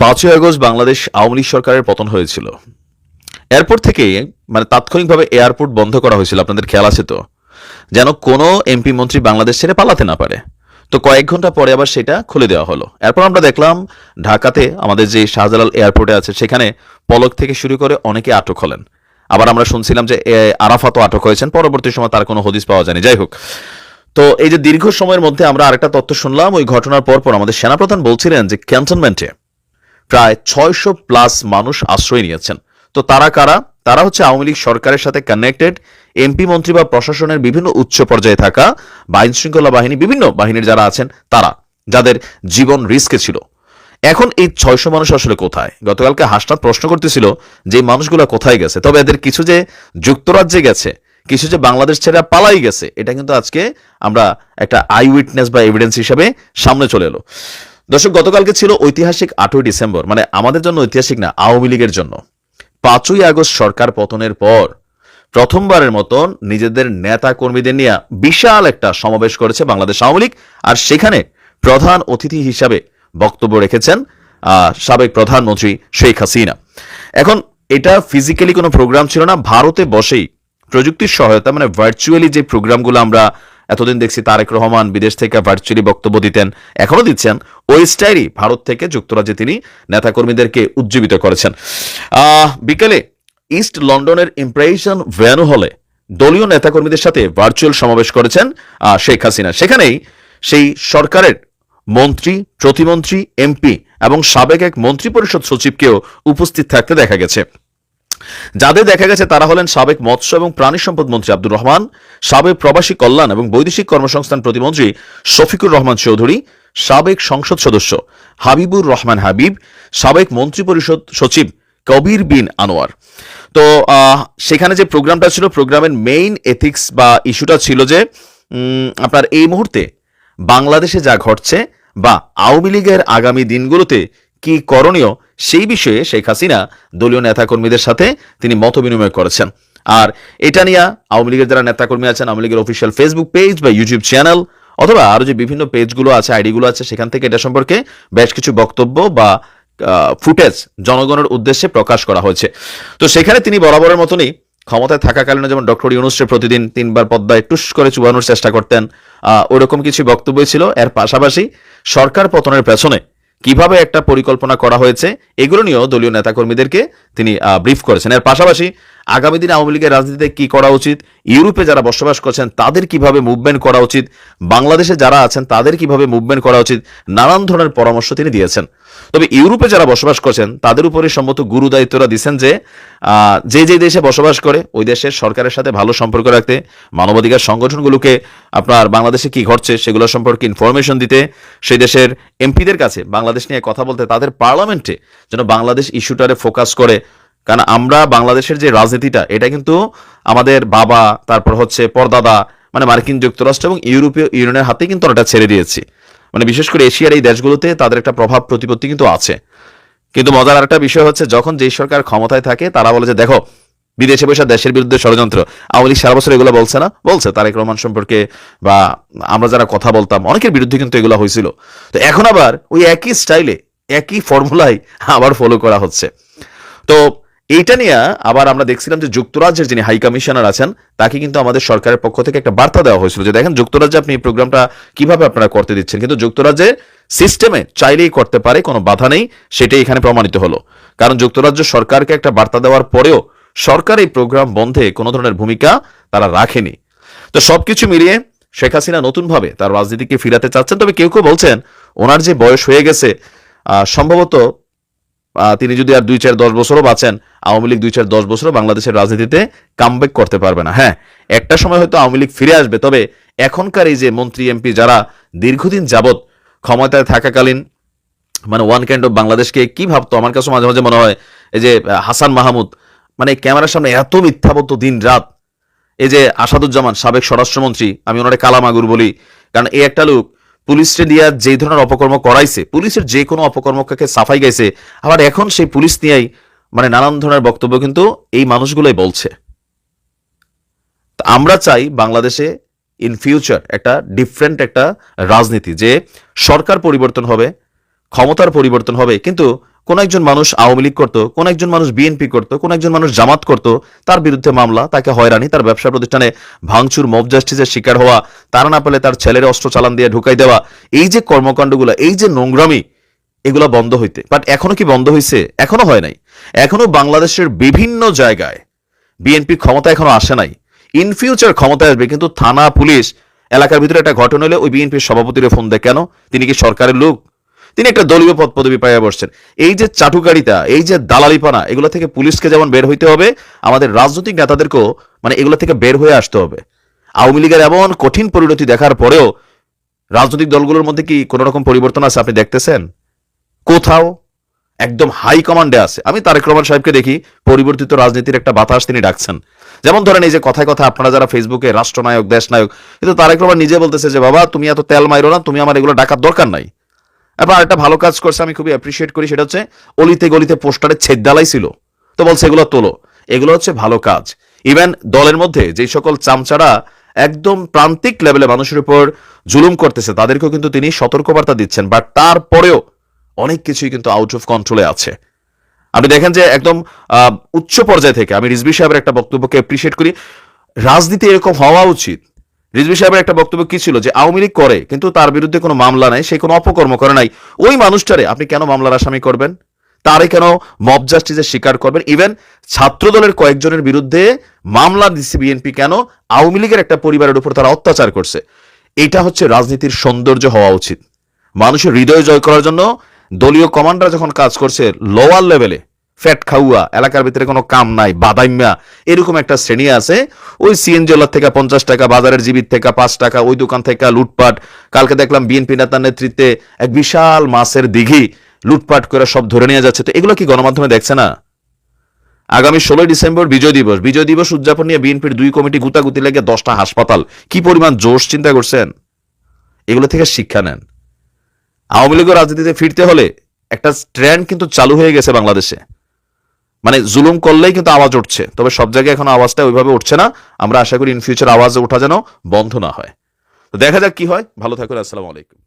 পাঁচই আগস্ট বাংলাদেশ আওয়ামী লীগ সরকারের পতন হয়েছিল। এয়ারপোর্ট থেকে মানে তাৎক্ষণিকভাবে এয়ারপোর্ট বন্ধ করা হয়েছিল, আপনাদের খেয়াল আছে তো? যেন কোনো এমপি মন্ত্রী বাংলাদেশ ছেড়ে পালাতে না পারে। তো কয়েক ঘণ্টা পরে আবার সেটা খুলে দেওয়া হলো। এরপর আমরা দেখলাম, ঢাকাতে আমাদের যে শাহজালাল এয়ারপোর্টে আছে, সেখানে পলক থেকে শুরু করে অনেকে আটক হলেন। আবার আমরা শুনছিলাম যে আরাফাতও আটক হয়েছেন। পরবর্তী সময় তার কোনো হদিস পাওয়া যায়নি। যাই হোক। তো এই যে দীর্ঘ সময়ের মধ্যে আমরা আরেকটা তথ্য শুনলাম, ওই ঘটনার পরপর আমাদের সেনাপ্রধান বলছিলেন যে, ক্যান্টনমেন্টে প্রায় ছয়শো প্লাস মানুষ আশ্রয় নিয়েছেন। তো তারা কারা? তারা হচ্ছে আওয়ামী লীগ সরকারের সাথে কানেক্টেড এমপি মন্ত্রী বা প্রশাসনের বিভিন্ন উচ্চ পর্যায়ে থাকা, বা আইন শৃঙ্খলা বাহিনী, বিভিন্ন বাহিনীর যারা আছেন, তারা, যাদের জীবন রিস্কে ছিল। এখন এই ছয়শো মানুষ আসলে কোথায়? গতকালকে হাসনাত প্রশ্ন করতেছিল যে মানুষগুলো কোথায় গেছে? তবে এদের কিছু যে যুক্তরাজ্যে গেছে, কিছু যে বাংলাদেশ ছেড়ে পালাই গেছে, এটা কিন্তু আজকে আমরা একটা আই উইটনেস বা এভিডেন্স হিসাবে সামনে চলে এলো। দর্শক, গতকালকে ছিল ঐতিহাসিক আটই ডিসেম্বর মানে আমাদের জন্য ঐতিহাসিক না, আওয়ামী লীগের জন্য। পাঁচই আগস্ট সরকার পতনের পর প্রথমবারের মতন নিজেদের নেতা কর্মীদের নিয়ে বিশাল একটা সমাবেশ করেছে বাংলাদেশ আওয়ামী লীগ, আর সেখানে প্রধান অতিথি হিসাবে বক্তব্য রেখেছেন সাবেক প্রধানমন্ত্রী শেখ হাসিনা। এখন এটা ফিজিক্যালি কোনো প্রোগ্রাম ছিল না, ভারতে বসেই প্রযুক্তির সহায়তা মানে ভার্চুয়ালি যে প্রোগ্রামগুলো আমরা এতদিন দেখছি তারেক রহমান বিদেশ থেকে ভার্চুয়ালি বক্তব্য দিতেন এখনও দিচ্ছেন। ওই স্টাইলই ভারত থেকে যুক্তরাজ্যে তিনি নেতাকর্মীদেরকে উজ্জীবিত করেছেন। বিকেলে ইস্ট লন্ডনের ইমপ্রেশন ভ্যানু হলে দলীয় নেতাকর্মীদের সাথে ভার্চুয়াল সমাবেশ করেছেন শেখ হাসিনা। সেখানেই সেই সরকারের মন্ত্রী, প্রতিমন্ত্রী, এমপি এবং সাবেক এক মন্ত্রী পরিষদ সচিবকেও উপস্থিত থাকতে দেখা গেছে। যাদের দেখা গেছে তারা হলেন সাবেক মৎস্য এবং প্রাণী সম্পদ মন্ত্রী আব্দুর রহমান, সাবেক প্রবাসী কল্যাণ এবং বৈদেশিক কর্মসংস্থান প্রতিমন্ত্রী শফিকুর রহমান চৌধুরী, সাবেক সংসদ সদস্য হাবিবুর রহমান হাবিব, সাবেক মন্ত্রী পরিষদ সচিব কবির বিন আনোয়ার। তো সেখানে যে প্রোগ্রামটা ছিল, প্রোগ্রামের মেইন এথিক্স বা ইস্যুটা ছিল যে আপনার এই মুহূর্তে বাংলাদেশে যা ঘটছে বা আওয়ামী লীগের আগামী দিনগুলোতে কি করণীয় সেই বিষয়ে শেখ হাসিনা দলীয় নেতাকর্মীদের সাথে তিনি মত বিনিময় করেছেন। আর এটা নিয়ে আওয়ামী লীগের যারা নেতাকর্মী আছেন আওয়ামী লীগের অফিসিয়াল ফেসবুক পেজ বা ইউটিউব চ্যানেল অথবা আরও যে বিভিন্ন পেজগুলো আছে আইডিগুলো আছে সেখান থেকে এটা সম্পর্কে বেশ কিছু বক্তব্য বা ফুটেজ জনগণের উদ্দেশ্যে প্রকাশ করা হয়েছে। তো সেখানে তিনি বরাবরের মতনই ক্ষমতায় থাকাকালীন যেমন ডক্টর ইউনুসের প্রতিদিন তিনবার পদ্মায় টুস করে চুবানোর চেষ্টা করতেন আহ, ওইরকম কিছু বক্তব্য ছিল। এর পাশাপাশি সরকার পতনের পেছনে কীভাবে একটা পরিকল্পনা করা হয়েছে এগুলো নিয়েও দলীয় নেতাকর্মীদেরকে তিনি ব্রিফ করেছেন। এর পাশাপাশি আগামী দিনে আওয়ামী লীগের রাজনীতিতে কি করা উচিত? ইউরোপে যারা বসবাস করছেন, তাদের কীভাবে মুভমেন্ট করা উচিত? বাংলাদেশে যারা আছেন, তাদের কীভাবে মুভমেন্ট করা উচিত? নানান ধরনের পরামর্শ তিনি দিয়েছেন। তবে ইউরোপে যারা বসবাস করছেন, তাদের উপরে সম্মত গুরু দায়িত্বরা দিচ্ছেন যে যে যে দেশে বসবাস করে, ওই দেশের সরকারের সাথে ভালো সম্পর্ক রাখতে, মানবাধিকার সংগঠনগুলোকে আপনার বাংলাদেশে কি ঘটছে সেগুলো সম্পর্কে ইনফরমেশন দিতে, সেই দেশের এমপিদের কাছে বাংলাদেশ নিয়ে কথা বলতে, তাদের পার্লামেন্টে যেন বাংলাদেশ ইস্যুটারে ফোকাস করে কারণ আমরা বাংলাদেশের যে রাজনীতিটা, এটা কিন্তু আমাদের বাবা, তারপর হচ্ছে পরদাদা মানে মার্কিন যুক্তরাষ্ট্র এবং ইউরোপীয় ইউনিয়নের হাতে কিন্তু ওটা ছেড়ে দিয়েছি। মানে বিশেষ করে এশিয়ার এই দেশগুলোতে তাদের একটা প্রভাব, প্রতিপত্তি কিন্তু আছে। কিন্তু মজার একটা বিষয় হচ্ছে, যখন যেই সরকার ক্ষমতায় থাকে, তারা বলে যে, দেখো, বিদেশে বসে দেশের বিরুদ্ধে ষড়যন্ত্র, আওয়ামী লীগ সারা বছর এগুলো বলছে না? বলছে, তারেক রহমান সম্পর্কে বা আমরা যারা কথা বলতাম, অনেকের বিরুদ্ধে কিন্তু এগুলো হয়েছিল। তো এখন আবার ওই একই স্টাইলে, একই ফর্মুলাই আবার ফলো করা হচ্ছে। তো এইটা নিয়ে আবার আমরা দেখছিলাম যে যুক্তরাজ্যের যিনি হাই কমিশনার আছেন, তাকে কিন্তু আমাদের সরকারের পক্ষ থেকে একটা বার্তা দেওয়া হয়েছিল যে দেখেন, যুক্তরাজ্যে আপনি এই প্রোগ্রামটা কীভাবে আপনারা করতে দিচ্ছেন। কিন্তু যুক্তরাজ্যের সিস্টেমে চাইলেই করতে পারে, কোনো বাধা নেই, সেটাই এখানে প্রমাণিত হলো। কারণ যুক্তরাজ্য সরকারকে একটা বার্তা দেওয়ার পরেও সরকার এই প্রোগ্রাম বন্ধে কোনো ধরনের ভূমিকা তারা রাখেনি। তো সবকিছু মিলিয়ে শেখ হাসিনা নতুনভাবে তার রাজনীতিকে ফিরাতে চাচ্ছেন, তবে কেউ কেউ বলছেন ওনার যে বয়স হয়ে গেছে সম্ভবত তিনি যদি আর দুই চার দশ বছরও বাঁচেন আওয়ামী লীগ দুই চার দশ বছরও বাংলাদেশের রাজনীতিতে কামব্যাক করতে পারবে না। হ্যাঁ একটা সময় হয়তো আওয়ামী লীগ ফিরে আসবে, তবে এখনকার এই যে মন্ত্রী, এমপি যারা দীর্ঘদিন যাবৎ ক্ষমতায় থাকাকালীন মানে ওয়ান কাইন্ড অফ বাংলাদেশকে কি ভাবতো? আমার কাছে মাঝে মাঝে মনে হয়, এই যে হাসান মাহমুদ মানে ক্যামেরার সামনে এত মিথ্যাবত দিন রাত, এই যে আসাদুজ্জামান, সাবেক স্বরাষ্ট্রমন্ত্রী, আমি ওনারে কালামাগুর বলি, কারণ এই একটা লোক পুলিশে দিয়া যে ধরনের অপকর্ম করাইছে, পুলিশের যে কোনো অপকর্মকে সাফাই গাইছে, আবার এখন সেই পুলিশ নিয়েই মানে নানান ধরনের বক্তব্য কিন্তু এই মানুষগুলোই বলছে। আমরা চাই বাংলাদেশে ইন ফিউচার একটা ডিফারেন্ট একটা রাজনীতি যে সরকার পরিবর্তন হবে, ক্ষমতার পরিবর্তন হবে, কিন্তু কোন একজন মানুষ আওয়ামী লীগ করতো, কোন একজন মানুষ বিএনপি করতো, কোন একজন মানুষ জামাত করতো, তার বিরুদ্ধে মামলা, তাকে হয়রানি, তার ব্যবসা প্রতিষ্ঠানে ভাঙচুর মব জাস্টিসের শিকার হওয়া, তারা না পেলে তার ছেলের অস্ত্র চালান দিয়ে ঢুকাই দেওয়া, এই যে কর্মকাণ্ডগুলো, এই যে নোংরামি এগুলো বন্ধ হইতে। বাট এখনও কি বন্ধ হয়েছে এখনও হয় নাই। এখনও বাংলাদেশের বিভিন্ন জায়গায় বিএনপি ক্ষমতা এখনও আসে নাই। ইন ফিউচার ক্ষমতায় আসবে, কিন্তু থানা, পুলিশ, এলাকার ভিতরে একটা ঘটনা হলে ওই বিএনপির সভাপতির ফোন দেয়, কেন? তিনি কি সরকারের লোক? তিনি একটা দলীয় পদ পদবি পাইয়া বসছেন। এই যে চাটুকারিতা, এই যে দালালিপানা, এগুলো থেকে পুলিশকে যেমন বের হইতে হবে, আমাদের রাজনৈতিক নেতাদেরকেও মানে এগুলো থেকে বের হয়ে আসতে হবে। আওয়ামী লীগের এমন কঠিন পরিণতি দেখার পরেও রাজনৈতিক দলগুলোর মধ্যে কি কোনো রকম পরিবর্তন আছে আপনি দেখতেছেন? কোথাও একদম হাই কমান্ডে আছে। আমি তারেক রহমান সাহেবকে দেখি, পরিবর্তিত রাজনীতির একটা বাতাস তিনি ডাকছেন। যেমন ধরেন এই যে কথায় কথা আপনারা যারা ফেসবুকে রাষ্ট্রনায়ক, দেশনায়ক, কিন্তু তারেক রহমান নিজে বলতেছে যে, বাবা, তুমি এত তেল মাইরো না, তুমি আমার এগুলো ডাকার দরকার নাই। এবার একটা ভালো কাজ করছে, আমি খুবই অ্যাপ্রিসিয়েট করি, সেটা হচ্ছে অলিতে গলিতে পোস্টারে ছেদ ডালাই ছিল। তো বলছে, এগুলো তোলো। এগুলো হচ্ছে ভালো কাজ। ইভেন দলের মধ্যে যে সকল চামচারা একদম প্রান্তিক লেভেলে মানুষের উপর জুলুম করতেছে, তাদেরকেও কিন্তু তিনি সতর্কবার্তা দিচ্ছেন। বাট তারপরেও অনেক কিছুই কিন্তু আউট অফ কন্ট্রোলে আছে। আপনি দেখেন যে একদম উচ্চ পর্যায় থেকে আমি রিজভি সাহেবের একটা বক্তব্যকে অ্যাপ্রিসিয়েট করি। রাজনীতি এরকম হওয়া উচিত। রিজভি সাহেবের একটা বক্তব্য কি ছিল যে আওয়ামী লীগ করে, কিন্তু তার বিরুদ্ধে কোনো মামলা নাই, সে কোনো অপকর্ম করে নাই। ওই মানুষটারে আপনি কেন মামলার আসামি করবেন? তারে কেন মব জাস্টিসের শিকার করবেন? ইভেন ছাত্রদলের কয়েকজনের বিরুদ্ধে মামলা দিচ্ছে বিএনপি কেন? আওয়ামী লীগের একটা পরিবারের উপর তারা অত্যাচার করছে। এটা হচ্ছে রাজনীতির সৌন্দর্য হওয়া উচিত। মানুষের হৃদয় জয় করার জন্য দলীয় কমান্ডার যখন কাজ করছে লোয়ার লেভেলে ফ্যাট খাওয়া, এলাকার ভিতরে কোনো কাম নাই, বাদাইম্যা, এরকম একটা শ্রেণি আছে। ওই সিএনজি ওলার থেকে পঞ্চাশ টাকা, বাজারের জীবিত থেকে পাঁচ টাকা, ওই দোকান থেকে লুটপাট। কালকে দেখলাম বিএনপি নেতার নেতৃত্বে এক বিশাল মাছের দিঘি লুটপাট করে সব ধরে নিয়ে যাচ্ছে। তো এগুলো কি গণমাধ্যমে দেখছে না? আগামী ষোলোই ডিসেম্বর বিজয় দিবস। বিজয় দিবস উদযাপন নিয়ে বিএনপির দুই কমিটি গুতাগুতি লেগে দশটা হাসপাতাল। কি পরিমাণ জোশ চিন্তা করছেন? এগুলো থেকে শিক্ষা নেন। আওয়ামী লীগের রাজনীতিতে ফিরতে হলে একটা ট্রেন্ড কিন্তু চালু হয়ে গেছে বাংলাদেশে। মানে জুলুম করলেই কিন্তু আওয়াজ উঠছে, তবে সব জায়গায় এখন আওয়াজটা ওইভাবে উঠছে না। আমরা আশা করি ইন ফিউচার আওয়াজ ওঠা যেন বন্ধ না হয়। তো দেখা যাক কি হয়। ভালো থাকুন, আসসালামু আলাইকুম।